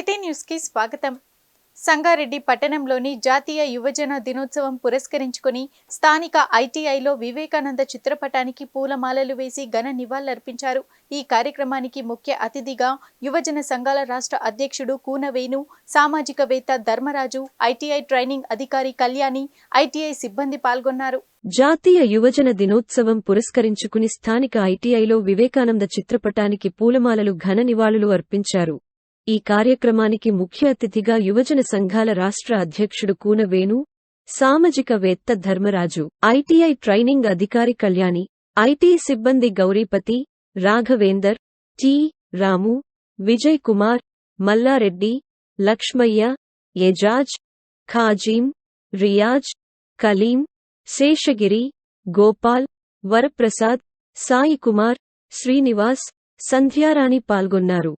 City న్యూస్కి స్వాగతం. సంగారెడ్డి పట్టణంలోని జాతీయ యువజన దినోత్సవం పురస్కరించుకుని స్థానిక ఐటీఐలో వివేకానంద చిత్రపటానికి పూలమాలలు వేసి ఘన నివాళులర్పించారు. ఈ కార్యక్రమానికి ముఖ్య అతిథిగా యువజన సంఘాల రాష్ట్ర అధ్యక్షుడు కూనవేణు సామాజికవేత్త ధర్మరాజు ఐటీఐ ట్రైనింగ్ అధికారి కళ్యాణి ఐటీఐ సిబ్బంది పాల్గొన్నారు. జాతీయ యువజన దినోత్సవం పురస్కరించుకుని స్థానిక ఐటీఐలో వివేకానంద చిత్రపటానికి పూలమాలలు ఘన నివాళులు అర్పించారు. ఈ కార్యక్రమానికి ముఖ్య అతిథిగా యువజన సంఘాల రాష్ట్ర అధ్యక్షుడు కూనవేణు సామాజికవేత్త ధర్మరాజు ఐటీఐ ట్రైనింగ్ అధికారి కళ్యాణి ఐటీ సిబ్బంది గౌరీపతి రాఘవేందర్ టి. రాము విజయ్ కుమార్ మల్లారెడ్డి లక్ష్మయ్య ఎజాజ్ ఖాజీం రియాజ్ కలీం శేషగిరి గోపాల్ వరప్రసాద్ సాయికుమార్ శ్రీనివాస్ సంధ్యారాణి పాల్గొన్నారు.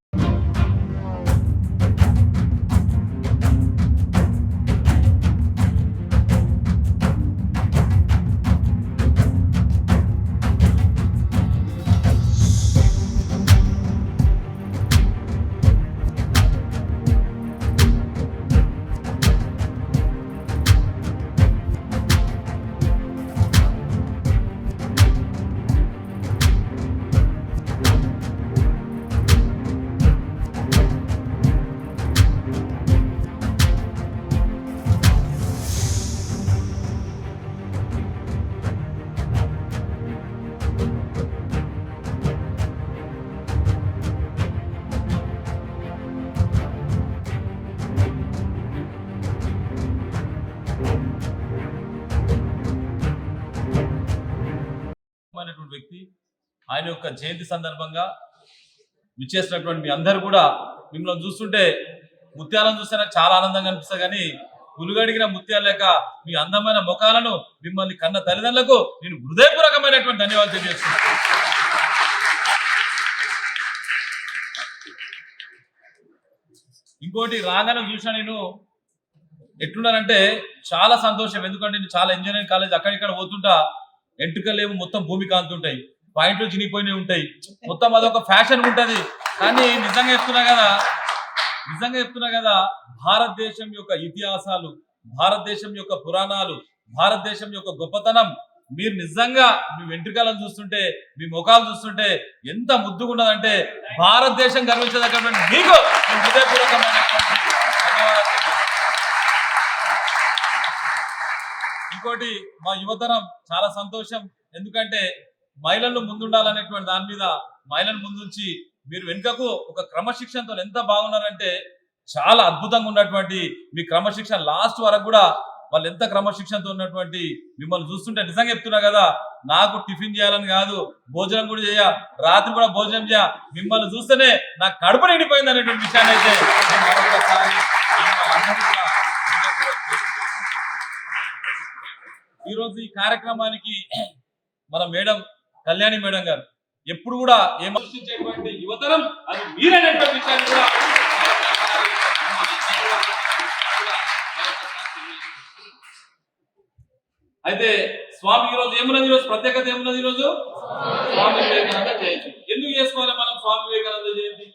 అనేటువంటి వ్యక్తి ఆయన యొక్క జయంతి సందర్భంగా విచ్చేసినటువంటి మీ అందరు కూడా మిమ్మల్ని చూస్తుంటే ముత్యాలను చూస్తే నాకు చాలా ఆనందంగా అనిపిస్తుంది. కానీ పులుగడిగిన ముత్యాలు లేక మీ అందమైన ముఖాలను మిమ్మల్ని కన్న తల్లిదండ్రులకు నేను హృదయపూర్వకమైనటువంటి ధన్యవాదాలు తెలియజేస్తున్నాను. ఇంకోటి రాగానే చూసిన నేను ఎట్లున్నానంటే చాలా సంతోషం. ఎందుకంటే నేను చాలా ఇంజనీరింగ్ కాలేజ్ అక్కడిక్కడ పోతుంటా. వెంట్రుకలు ఏమో మొత్తం భూమి కాంతుంటాయి పాయింట్లు చినిగిపోయినవి ఉంటాయి. మొత్తం అదొక ఫ్యాషన్ ఉంటుంది. కానీ నిజంగా చెప్తున్నా కదా నిజంగా చెప్తున్నా కదా భారతదేశం యొక్క ఇతిహాసాలు భారతదేశం యొక్క పురాణాలు భారతదేశం యొక్క గొప్పతనం మీరు నిజంగా మీ వెంట్రుకలను చూస్తుంటే మీ ముఖాలు చూస్తుంటే ఎంత ముద్దుగున్నదంటే భారతదేశం గర్వించదగ్గటువంటి మీకు హృదయపూర్వకమైన హృదయపూర్వకమైనటువంటి ధన్యవాదాలు తెలియజేస్తున్నాను. ఇంకోటి మా యువతరం చాలా సంతోషం. ఎందుకంటే మహిళలు ముందుండాలనేటువంటి దాని మీద మహిళలు ముందుంచి మీరు వెనుకకు ఒక క్రమశిక్షణతో ఎంత బాగున్నారంటే చాలా అద్భుతంగా ఉన్నటువంటి మీ క్రమశిక్షణ లాస్ట్ వరకు కూడా వాళ్ళు ఎంత క్రమశిక్షణతో ఉన్నటువంటి మిమ్మల్ని చూస్తుంటే నిజంగా చెప్తున్నా కదా నాకు టిఫిన్ చేయాలని కాదు భోజనం కూడా చేయ రాత్రి కూడా భోజనం చేయ మిమ్మల్ని చూస్తేనే నాకు కడుపు నిండిపోయింది అనేటువంటి విషయాన్ని అయితే ఈరోజు ఈ కార్యక్రమానికి మన మేడం కళ్యాణి మేడం గారు ఎప్పుడు కూడా ఏమర్శించేటువంటి యువతరం అది మీరనేటువంటి విషయాన్ని కూడా అయితే స్వామి ఈరోజు ఏమున్నది ఈరోజు? ప్రత్యేకత ఏమున్నది ఈరోజు? స్వామి వివేకానంద జయంతి. ఎందుకు చేసుకోవాలి మనం స్వామి వివేకానంద జయంతి?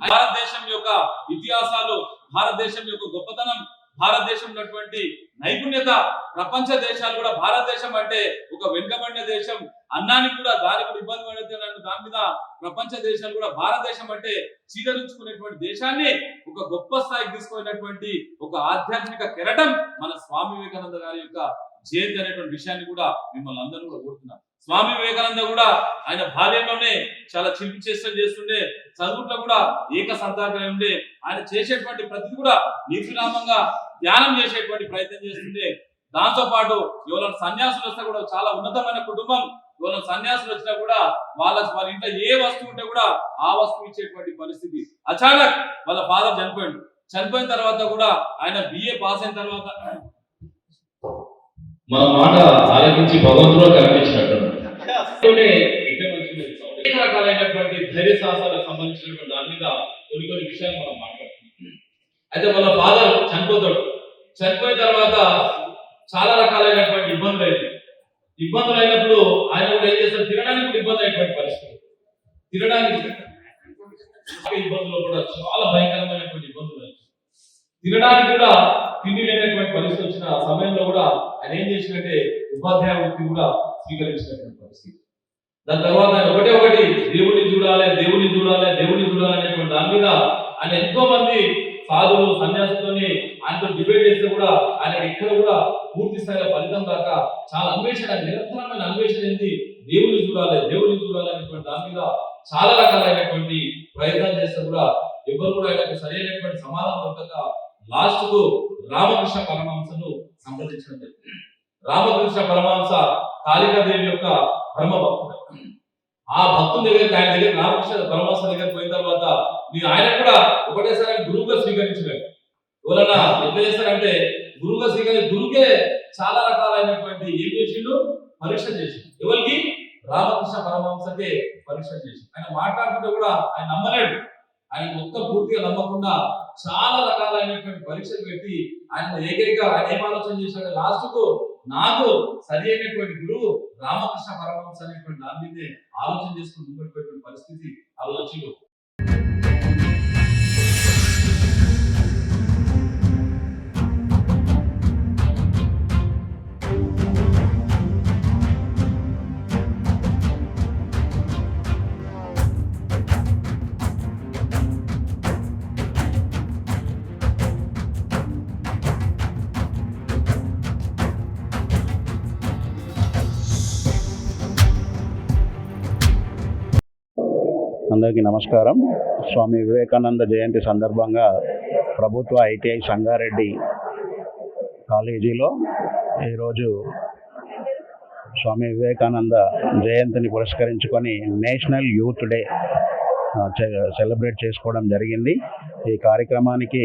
భారతదేశం యొక్క ఇతిహాసాలు భారతదేశం యొక్క గొప్పతనం భారతదేశం ఉన్నటువంటి నైపుణ్యత ప్రపంచ దేశాలు కూడా భారతదేశం అంటే ఒక వెనుకబడిన దేశం. అన్నానికి కూడా దానికి కూడా ఇబ్బంది పడుతున్న దాని మీద ప్రపంచ దేశాలు కూడా భారతదేశం అంటే చీదరించుకునేటువంటి దేశాన్ని ఒక గొప్ప స్థాయికి తీసుకునేటువంటి ఒక ఆధ్యాత్మిక కెరటం మన స్వామి వివేకానంద గారి యొక్క జయంతి అనేటువంటి విషయాన్ని కూడా మిమ్మల్ని అందరూ కూడా కోరుతున్నాం. స్వామి వివేకానంద కూడా ఆయన బాల్యంలోనే చాలా చిలిపి చేష్టలు చేస్తుండే చదువుట్లో కూడా ఏక సంతాగ్రహం ఉండే. ఆయన చేసేటువంటి ప్రతిది కూడా నిర్విరామంగా ధ్యానం చేసేటువంటి ప్రయత్నం చేస్తుంది దాంతో పాటు ఎవరైనా సన్యాసులు వస్తే కూడా చాలా ఉన్నతమైన కుటుంబం. ఎవరైనా సన్యాసులు వచ్చినా కూడా వాళ్ళ వాళ్ళ ఇంట్లో ఏ వస్తువు ఉంటే కూడా ఆ వస్తువు ఇచ్చేటువంటి పరిస్థితి. అచానక్ వాళ్ళ ఫాదర్ చనిపోయాడు. చనిపోయిన తర్వాత కూడా ఆయన బిఏ పాస్ అయిన తర్వాత మన మాట ఆలోచించి భగవంతుడు కనిపించినట్టు రకాలైనటువంటి ధైర్య సాహసాలకు సంబంధించినటువంటి దాని మీద కొన్ని కొన్ని విషయాలు మనం మాట్లాడుతున్నాం అయితే వాళ్ళ ఫాదర్ చనిపోతాడు. చనిపోయిన తర్వాత చాలా రకాలైనటువంటి ఇబ్బందులు అయింది ఇబ్బందులు అయినప్పుడు ఆయన కూడా ఏం చేస్తారు తినడానికి కూడా ఇబ్బంది అయినటువంటి పరిస్థితి. తినడానికి ఇబ్బందులు కూడా చాలా భయంకరమైనటువంటి ఇబ్బందులు తినడానికి కూడా తిండి లేనటువంటి పరిస్థితి వచ్చిన సమయంలో కూడా ఆయన ఏం చేసినట్టే ఉపాధ్యాయ వృత్తి కూడా స్వీకరించినటువంటి పరిస్థితి. దాని తర్వాత ఆయన ఒకటే ఒకటి దేవుడిని చూడాలి దేవుడిని చూడాలి దేవుడిని చూడాలి అనేటువంటి దాని మీద ఆయన ఎంతో మంది సాధువులు సన్యాసితోని ఆయనతో డిబేట్ చేస్తే కూడా ఆయన ఇక్కడ కూడా పూర్తి స్థాయిలో ఫలితం కాక చాలా అన్వేషణ నిరంతరమైన అన్వేషణ ఏంటి? దేవుడిని చూడాలి దేవుని చూడాలి అనేటువంటి దాని మీద చాలా రకాలైనటువంటి ప్రయత్నాలు చేస్తే కూడా ఎవరు కూడా ఆయనకు సరైనటువంటి సమాధానం దొరకక లాస్ట్కు రామకృష్ణ పరమహంసను సంప్రదించడం జరిగింది. రామకృష్ణ పరమహంస కాళికాదేవి యొక్క పరమ భక్తుడు ఆ భక్తుని దగ్గరికి ఆయన దగ్గర రామకృష్ణ పరమహంస దగ్గర పోయిన తర్వాత మీరు ఆయన కూడా ఒకటేసారి గురువుగా స్వీకరించలేదు ఎవరన్నా ఎట్లా చేస్తారంటే గురువుగా స్వీకరించి గురువుకే చాలా రకాలైనటువంటి ఏం చేసిండు? పరీక్ష చేసిండు. ఎవరికి? రామకృష్ణ పరమహంసకే పరీక్ష చేసిండు. ఆయన మాట్లాడుతుంటే కూడా ఆయన నమ్మలేడు. ఆయన మొత్తం పూర్తిగా నమ్మకుండా చాలా రకాలైనటువంటి పరీక్షలు పెట్టి ఆయన ఏకైక ఆయన ఏం ఆలోచన చేశాడు? లాస్ట్కు నాకు సరి అయినటువంటి గురువు రామకృష్ణ పరమహంస అనేటువంటి దాని మీదే ఆలోచన చేసుకుని ముందుకు పరిస్థితి ఆ అందరికీ నమస్కారం. స్వామి వివేకానంద జయంతి సందర్భంగా ప్రభుత్వ ఐటీఐ సంగారెడ్డి కాలేజీలో ఈరోజు స్వామి వివేకానంద జయంతిని పురస్కరించుకొని నేషనల్ యూత్ డే సెలబ్రేట్ చేసుకోవడం జరిగింది. ఈ కార్యక్రమానికి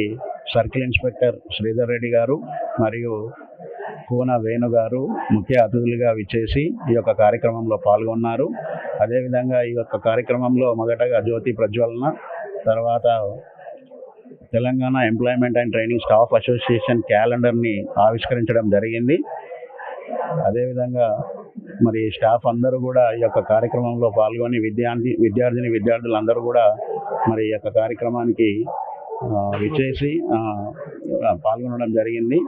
సర్కిల్ ఇన్స్పెక్టర్ శ్రీధర్ రెడ్డి గారు మరియు కూన వేణు గారు ముఖ్య అతిథులుగా విచ్చేసి ఈ యొక్క కార్యక్రమంలో పాల్గొన్నారు. అదేవిధంగా ఈ యొక్క కార్యక్రమంలో మొదటగా జ్యోతి ప్రజ్వలన తర్వాత Telangana employment and training staff association క్యాలెండర్ని ఆవిష్కరించడం జరిగింది. అదేవిధంగా మరి స్టాఫ్ అందరూ కూడా ఈ యొక్క కార్యక్రమంలో పాల్గొని విద్యార్థి విద్యార్థిని విద్యార్థులందరూ కూడా మరి ఈ యొక్క కార్యక్రమానికి విచ్చేసి పాల్గొనడం జరిగింది.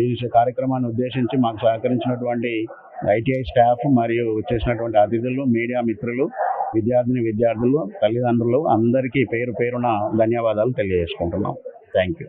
ఈ కార్యక్రమాన్ని ఉద్దేశించి మాకు సహకరించినటువంటి ఐటీఐ స్టాఫ్ మరియు వచ్చేసినటువంటి అతిథులు మీడియా మిత్రులు విద్యార్థిని విద్యార్థులు తల్లిదండ్రులు అందరికీ పేరు పేరున ధన్యవాదాలు తెలియజేసుకుంటున్నాం. Thank you